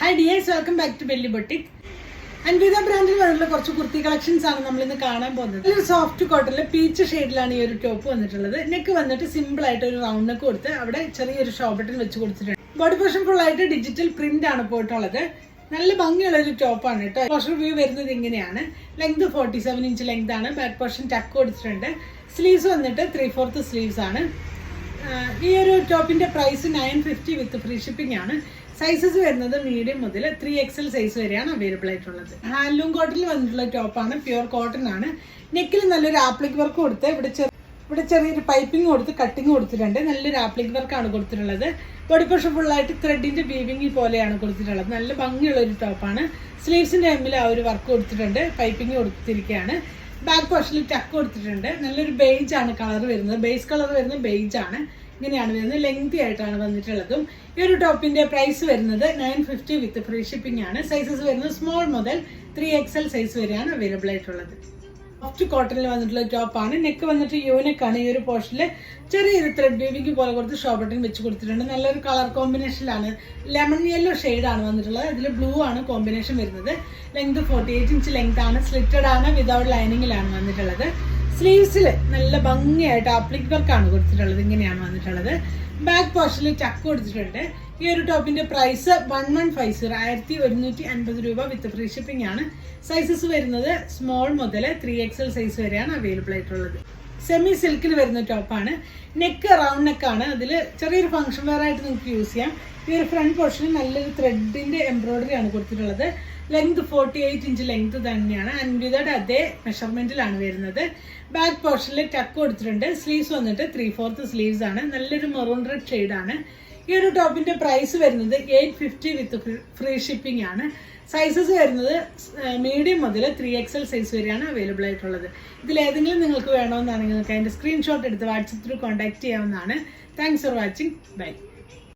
Hi dears welcome back to Belly Boutique Anvitha ബ്രാൻഡിൽ വരുന്ന കുറച്ച് കുർത്തി കളക്ഷൻസ് ആണ് നമ്മൾ ഇന്ന് കാണാൻ പോകുന്നത്. ഒരു സോഫ്റ്റ് കോട്ടണിൽ പീച്ച് ഷെയ്ഡിലാണ് ഈ ഒരു ടോപ്പ് വന്നിട്ടുള്ളത്. നെക്ക് വന്നിട്ട് സിമ്പിൾ ആയിട്ട് ഒരു റൗണ്ട് നെക്ക് കൊടുത്ത് അവിടെ ചെറിയൊരു ഷോ ബട്ടൺ വെച്ച് കൊടുത്തിട്ടുണ്ട്. ബോഡി പോർഷൻ ഫുൾ ആയിട്ട് ഡിജിറ്റൽ പ്രിന്റ് ആണ് പോയിട്ടുള്ളത്. നല്ല ഭംഗിയുള്ള ഒരു ടോപ്പാണ് കേട്ടോ. പോർഷൻ വ്യൂ വരുന്നത് ഇങ്ങനെയാണ്. Length forty seven inch length ആണ്. ബാക്ക് പോർഷൻ ടക്ക് കൊടുത്തിട്ടുണ്ട്. സ്ലീവ്സ് വന്നിട്ട് ത്രീ ഫോർത്ത് സ്ലീവ്സ് ആണ്. ഈ ഒരു ടോപ്പിന്റെ price nine fifty with free shipping ആണ്. സൈസസ് വരുന്നത് മീഡിയം മുതൽ ത്രീ എക്സൽ സൈസ് വരെയാണ് അവൈലബിൾ ആയിട്ടുള്ളത്. ഹാൻഡ്ലൂം കോട്ടണിൽ വന്നിട്ടുള്ള ടോപ്പാണ് പ്യുവർ കോട്ടൺ ആണ്. നെക്കിൽ നല്ലൊരു ആപ്ലിക് വർക്ക് കൊടുത്ത് ഇവിടെ ചെറിയ ഇവിടെ ചെറിയൊരു പൈപ്പിംഗ് കൊടുത്ത് കട്ടിങ് കൊടുത്തിട്ടുണ്ട്. നല്ലൊരു ആപ്ലിക് വർക്കാണ് കൊടുത്തിട്ടുള്ളത്. ബോഡി പോർഷൻ ഫുള്ളായിട്ട് ത്രെഡിന്റെ വീവിംഗ് പോലെയാണ് കൊടുത്തിട്ടുള്ളത്. നല്ല ഭംഗിയുള്ള ഒരു ടോപ്പാണ് സ്ലീവ്സിന്റെ എമ്മിൽ ആ ഒരു വർക്ക് കൊടുത്തിട്ടുണ്ട്. പൈപ്പിംഗ് കൊടുത്തിരിക്കുകയാണ്. ബാക്ക് പോർഷനിൽ ടക്ക് കൊടുത്തിട്ടുണ്ട്. നല്ലൊരു ബേജ് ആണ് കളർ വരുന്നത്. ബേസ് കളർ വരുന്നത് ബേജ് ആണ്. ഇങ്ങനെയാണ് വരുന്നത്. ലെങ്തി ആയിട്ടാണ് വന്നിട്ടുള്ളതും. ഈ ഒരു ടോപ്പിന്റെ പ്രൈസ് വരുന്നത് nine fifty with free shipping ആണ്. സൈസസ് വരുന്നത് സ്മോൾ മുതൽ ത്രീ എക്സൽ സൈസ് വരെയാണ് അവൈലബിൾ ആയിട്ടുള്ളത്. സോഫ്റ്റ് കോട്ടണിൽ വന്നിട്ടുള്ള ടോപ്പാണ് നെക്ക് വന്നിട്ട് യൂനെക്കാണ് ഈ ഒരു പോർഷനിൽ ചെറിയൊരു ത്രെഡ് വീവിങ് പോലെ കൊടുത്ത് ഷോ ബട്ടൺ വെച്ച് കൊടുത്തിട്ടുണ്ട്. നല്ലൊരു കളർ കോമ്പിനേഷനിലാണ് ലെമൺ യെല്ലോ ആണ് വന്നിട്ടുള്ളത്. ഇതിൽ ബ്ലൂ ആണ് കോമ്പിനേഷൻ വരുന്നത്. Length forty eight inch length ആണ്. സ്ലിറ്റഡ് ആണ് വിതൗട്ട് ലൈനിങ്ങിലാണ് വന്നിട്ടുള്ളത്. സ്ലീവ്സിൽ നല്ല ഭംഗിയായിട്ട് ആപ്ലിക് വർക്കാണ് കൊടുത്തിട്ടുള്ളത്. ഇങ്ങനെയാണ് വന്നിട്ടുള്ളത്. ബാക്ക് പോർഷനിൽ ചക്ക് കൊടുത്തിട്ടുണ്ട്. ഈ ഒരു ടോപ്പിന്റെ price one one five zero ആയിരത്തി ഒരുന്നൂറ്റി അൻപത് രൂപ വിത്ത് ഫ്രീ ഷിപ്പിംഗ് ആണ്. സൈസസ് വരുന്നത് സ്മോൾ മുതൽ ത്രീ എക്സൽ സൈസ് വരെയാണ് അവൈലബിൾ ആയിട്ടുള്ളത്. സെമി സിൽക്കിൽ വരുന്ന ടോപ്പാണ് നെക്ക് റൗണ്ട് നെക്കാണ് അതിൽ ചെറിയൊരു ഫംഗ്ഷൻ വെയർ ആയിട്ട് നിങ്ങൾക്ക് യൂസ് ചെയ്യാം. ഈ ഒരു ഫ്രണ്ട് പോർഷനിൽ നല്ലൊരു ത്രെഡിന്റെ എംബ്രോയിഡറി ആണ് കൊടുത്തിട്ടുള്ളത്. Length forty eight inch length തന്നെയാണ്. അൻവിതയുടെ അതേ മെഷർമെന്റിലാണ് വരുന്നത്. ബാക്ക് പോർഷനിൽ ടക്ക് കൊടുത്തിട്ടുണ്ട്. സ്ലീവ്സ് വന്നിട്ട് ത്രീ ഫോർത്ത് സ്ലീവ്സ് ആണ്. നല്ലൊരു മെറൂൺ റെഡ് ഷെയ്ഡ് ആണ്. ഈ ഒരു ടോപ്പിന്റെ പ്രൈസ് വരുന്നത് eight fifty with free shipping ആണ്. സൈസസ് വരുന്നത് മീഡിയം മുതൽ ത്രീ എക്സൽ സൈസ് വരെയാണ് അവൈലബിൾ ആയിട്ടുള്ളത്. ഇതിൽ ഏതെങ്കിലും നിങ്ങൾക്ക് വേണമെന്നാണെങ്കിൽ നിങ്ങൾക്ക് അതിന്റെ സ്ക്രീൻഷോട്ട് എടുത്ത് വാട്സപ്പ് ത്രൂ കോൺടാക്ട് ചെയ്യാവുന്നതാണ്. Thanks for watching bye